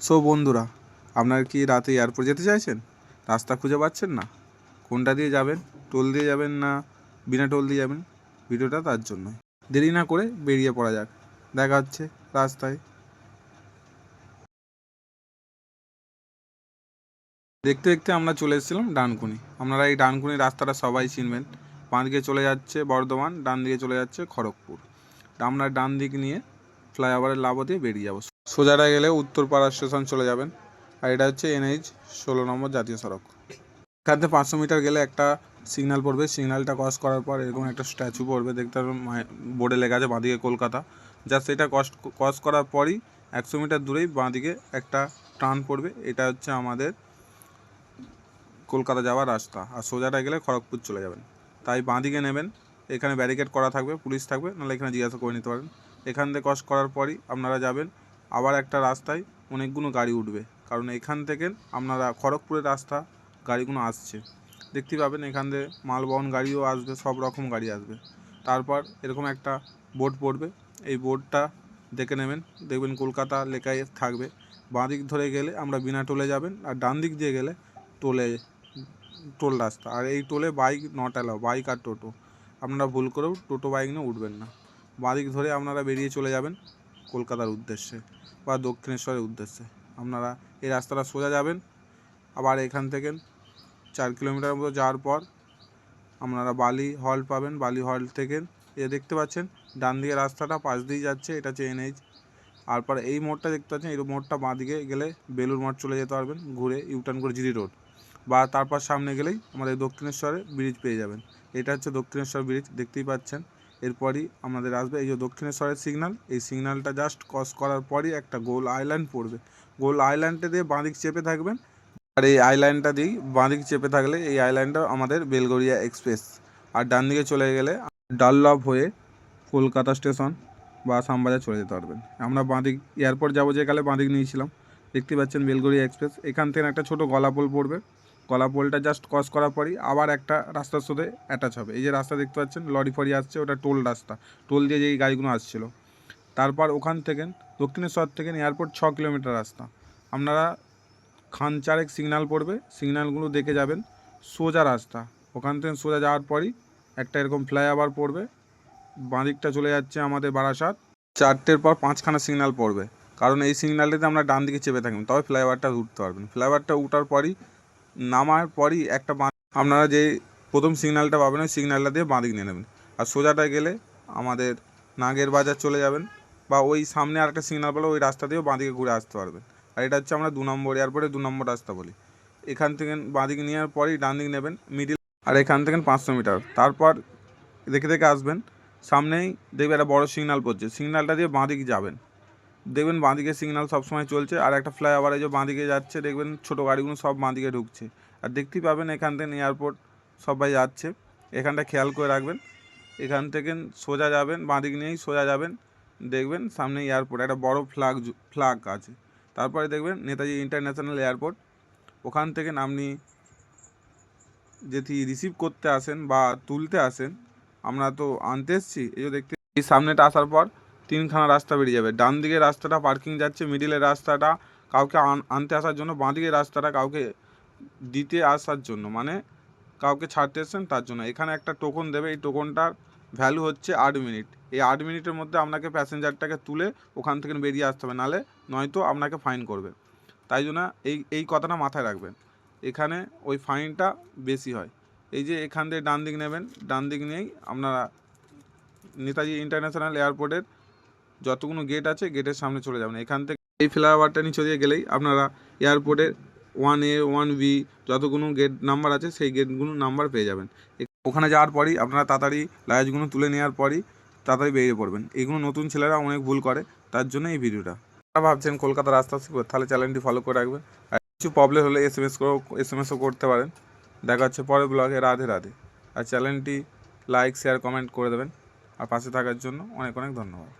So বন্ধুরা, আপনার কি রাতে এয়ারপোর্ট যেতে চাইছেন? রাস্তা খুঁজে পাচ্ছেন না? কোনটা দিয়ে যাবেন? টোল দিয়ে যাবেন না বিনা টোল দিয়ে যাবেন? ভিডিওটা তার জন্যই। দেরি না করে বেরিয়ে পড়া যাক। দেখা হচ্ছে রাস্তায়। দেখতে দেখতে আমরা চলে এসেছিলাম ডানকুনি। আপনারা এই ডানকুনি রাস্তাটা সবাই চিনবেন। বাঁ দিকে চলে যাচ্ছে বর্ধমান, ডান দিকে চলে যাচ্ছে খড়গপুর। আমরা ডান দিক নিয়ে ফ্লাইওভারের লাভ দিয়ে বেরিয়ে যাব। সোজাটা গেলে উত্তরপাড়া স্টেশন চলে যাবেন। আর এটা হচ্ছে এনএইচ ষোলো নম্বর জাতীয় সড়ক। এখান থেকে পাঁচশো মিটার গেলে একটা সিগন্যাল পড়বে। সিগন্যালটা ক্রস করার পর এরকম একটা স্ট্যাচু পড়বে। দেখতে পারবেন বোর্ডে লেখা আছে, বাঁদিকে কলকাতা। জাস্ট এটা ক্রস ক্রস করার পরই একশো মিটার দূরেই বাঁদিকে একটা টার্ন পড়বে। এটা হচ্ছে আমাদের কলকাতা যাওয়ার রাস্তা। আর সোজাটা গেলে খড়গপুর চলে যাবেন। তাই বাঁদিকে নেবেন। এখানে ব্যারিকেড করা থাকবে, পুলিশ থাকবে। নাহলে এখানে জিজ্ঞাসা করে নিতে পারেন। এখান থেকে ক্রস করার পরই আপনারা যাবেন আবার একটা রাস্তায় অনেকগুলো গাড়ি উঠবে। কারণ এখান থেকে আপনারা খড়গপুরের রাস্তা গাড়িগুলো আসছে। দেখতে পাবেন এখান থেকে মালবহন গাড়িও আসবে, সব রকম গাড়ি আসবে। তারপর এরকম একটা বোর্ড পড়বে। এই বোর্ডটা দেখে নেবেন। দেখবেন কলকাতা লেখায় থাকবে। বাঁ দিক ধরে গেলে আমরা বিনা টোলে যাবেন আর ডান দিক দিয়ে গেলে টোলে, টোল রাস্তা। আর এই টোলে বাইক নট অ্যালাও বাইক আর টোটো। আপনারা ভুল করেও টোটো বাইক নিয়ে উঠবেন না। বাঁদিক ধরে আপনারা বেরিয়ে চলে যাবেন। কলকাতার উদ্দেশ্যে বা দক্ষিণেশ্বরের উদ্দেশ্যে। আপনারা এই রাস্তাটা সোজা যাবেন, আবার এখান থেকে চার কিলোমিটার মতো যাওয়ার পর আপনারা বালি হল পাবেন। বালি হল থেকে এ দেখতে পাচ্ছেন, ডান দিকে রাস্তাটা, পাশ দিয়ে যাচ্ছে, এটা হচ্ছে এনএইচ আর পর এই মোড়টা দেখতে পাচ্ছেন, এই মোড়টা বাঁ দিকে গেলে বেলুর মঠ চলে যেতে পারবেন, ঘুরে ইউটার্ন করে জিরি রোড। বা তারপর সামনে গেলেই আমাদের দক্ষিণেশ্বরে ব্রিজ পেয়ে যাবেন। এটা হচ্ছে দক্ষিণেশ্বর ব্রিজ দেখতেই পাচ্ছেন। এরপরই আমাদের আসবে এই যে দক্ষিণেশ্বরের সিগনাল এই সিগনালটা জাস্ট ক্রস করার পরই একটা গোল আইল্যান্ড পড়বে। গোল আইল্যান্ডে দিয়ে বাঁদিক চেপে থাকবেন। আর এই আইল্যান্ডটা দিয়েই বাঁদিক চেপে থাকলে এই আইল্যান্ডটা আমাদের বেলগড়িয়া এক্সপ্রেস আর ডান দিকে চলে গেলে ডাল্লভ হয়ে কলকাতা স্টেশন বা শ্যামবাজার চলে যেতে পারবেন। আমরা বাঁদিক এয়ারপোর্ট যাব যে কালে বাঁদিক নিয়েছিলাম। দেখতে পাচ্ছেন বেলগড়িয়া এক্সপ্রেস এখান থেকে একটা ছোটো গলাপোল পড়বে। গলাপোলটা জাস্ট ক্রস করার পরই আবার একটা রাস্তার সাথে অ্যাটাচ হবে। এই যে রাস্তা দেখতে পাচ্ছেন, লরি ফরি আসছে, ওটা টোল রাস্তা। টোল দিয়ে যেই গাড়িগুলো আসছিল। তারপর ওখান থেকে, দক্ষিণেশ্বর থেকে এয়ারপোর্ট ছ কিলোমিটার রাস্তা। আপনারা খান চারেক সিগনাল পড়বে সিগনালগুলো দেখে যাবেন। সোজা রাস্তা। ওখান থেকে সোজা যাওয়ার পরই একটা এরকম ফ্লাইওভার পড়বে। বাঁদিকটা চলে যাচ্ছে আমাদের বারাসাত। চারটের পর পাঁচখানা সিগনাল পড়বে। কারণ এই সিগন্যালটাতে আমরা ডান দিকে চেপে থাকবেন তবে ফ্লাইওভারটা উঠতে পারবেন। ফ্লাইওভারটা উঠার পরই নামার পরই একটা বাঁ আপনারা যে প্রথম সিগন্যালটা পাবেন, ওই সিগন্যালটা দিয়ে বাঁদিক নিয়ে নেবেন। আর সোজাটা গেলে আমাদের নাগের বাজার চলে যাবেন বা ওই সামনে আরেকটা সিগন্যাল পেলে ওই রাস্তা দিয়েও বাঁদিকে ঘুরে আসতে পারবেন। আর এটা হচ্ছে আমরা দু নম্বর এয়ারপোর্টে দু নম্বর রাস্তা বলি। এখান থেকে বাঁদিকে নেওয়ার পরেই ডান দিক নেবেন মিডিল আর এখান থেকে পাঁচশো মিটার। তারপর দেখে দেখে আসবেন, সামনেই দেখবে একটা বড় সিগন্যাল পড়ছে। সিগন্যালটা দিয়ে বাঁদিকে যাবেন। দেখবেন বাঁদিকে সিগন্যাল সবসময় চলছে, আর একটা ফ্লাইওভারে যে বাঁদিকে যাচ্ছে, দেখবেন ছোটো গাড়িগুলো সব বাঁদিকে ঢুকছে। আর দেখতেই পাবেন এখান থেকে এয়ারপোর্ট সবাই যাচ্ছে। এখানটা খেয়াল করে রাখবেন, এখান থেকে সোজা যাবেন, বাঁদিক নিয়েই সোজা যাবেন, দেখবেন সামনে এয়ারপোর্ট একটা বড় ফ্ল্যাগ ফ্ল্যাগ আছে। তারপরে দেখবেন নেতাজি ইন্টারন্যাশনাল এয়ারপোর্ট ওখান থেকে আপনি যদি রিসিভ করতে আসেন বা তুলতে আসেন, আমরা তো আনতে এসছি, এই দেখতে এই সামনেটা আসার পর তিনখানা রাস্তা বেরিয়ে যাবে। ডান দিকের রাস্তাটা পার্কিং যাচ্ছে মিডিলের রাস্তাটা কাউকে আন- আনতে আসার জন্য, বাঁ দিকের রাস্তাটা কাউকে দিতে আসার জন্য মানে কাউকে ছাড়তে এসছেন তার জন্য। এখানে একটা টোকন দেবে, এই টোকনটার ভ্যালু হচ্ছে আট মিনিট এই আট মিনিটের মধ্যে আপনাকে প্যাসেঞ্জারটাকে তুলে ওখান থেকে বেরিয়ে আসতে হবে, নাহলে নয়তো আপনাকে ফাইন করবে। তাই জন্য এই এই কথাটা মাথায় রাখবেন। এখানে ওই ফাইনটা বেশি হয়। এই যে এখান থেকে ডান দিক নেবেন, ডান দিক নিয়েই আপনারা নেতাজি ইন্টারন্যাশনাল এয়ারপোর্টের যতগুলো গেট আছে গেটের সামনে চলে যাবেন এখান থেকে এই ফ্লাইওভারটা নিচে দিয়ে গেলেই আপনারা এয়ারপোর্টের ওয়ান এ ওয়ান বি যতগুলো গেট নাম্বার আছে, সেই গেটগুলো নাম্বার পেয়ে যাবেন। ওখানে যাওয়ার পরই আপনারা তাড়াতাড়ি লাগেজগুলো তুলে নেওয়ার পরই তাড়াতাড়ি বেরিয়ে পড়বেন। এগুলো নতুন ছেলেরা অনেক ভুল করে, তার জন্য এই ভিডিওটা আপনারা ভাবছেন কলকাতা রাস্তা শিখব, তাহলে চ্যানেলটি ফলো করে রাখবেন। আর কিছু প্রবলেম হলে এস এম এস করেও এস এম এসও করতে পারেন। দেখা হচ্ছে পরের ব্লগে রাধে রাধে। আর চ্যানেলটি লাইক শেয়ার কমেন্ট করে দেবেন। আর পাশে থাকার জন্য অনেক অনেক ধন্যবাদ।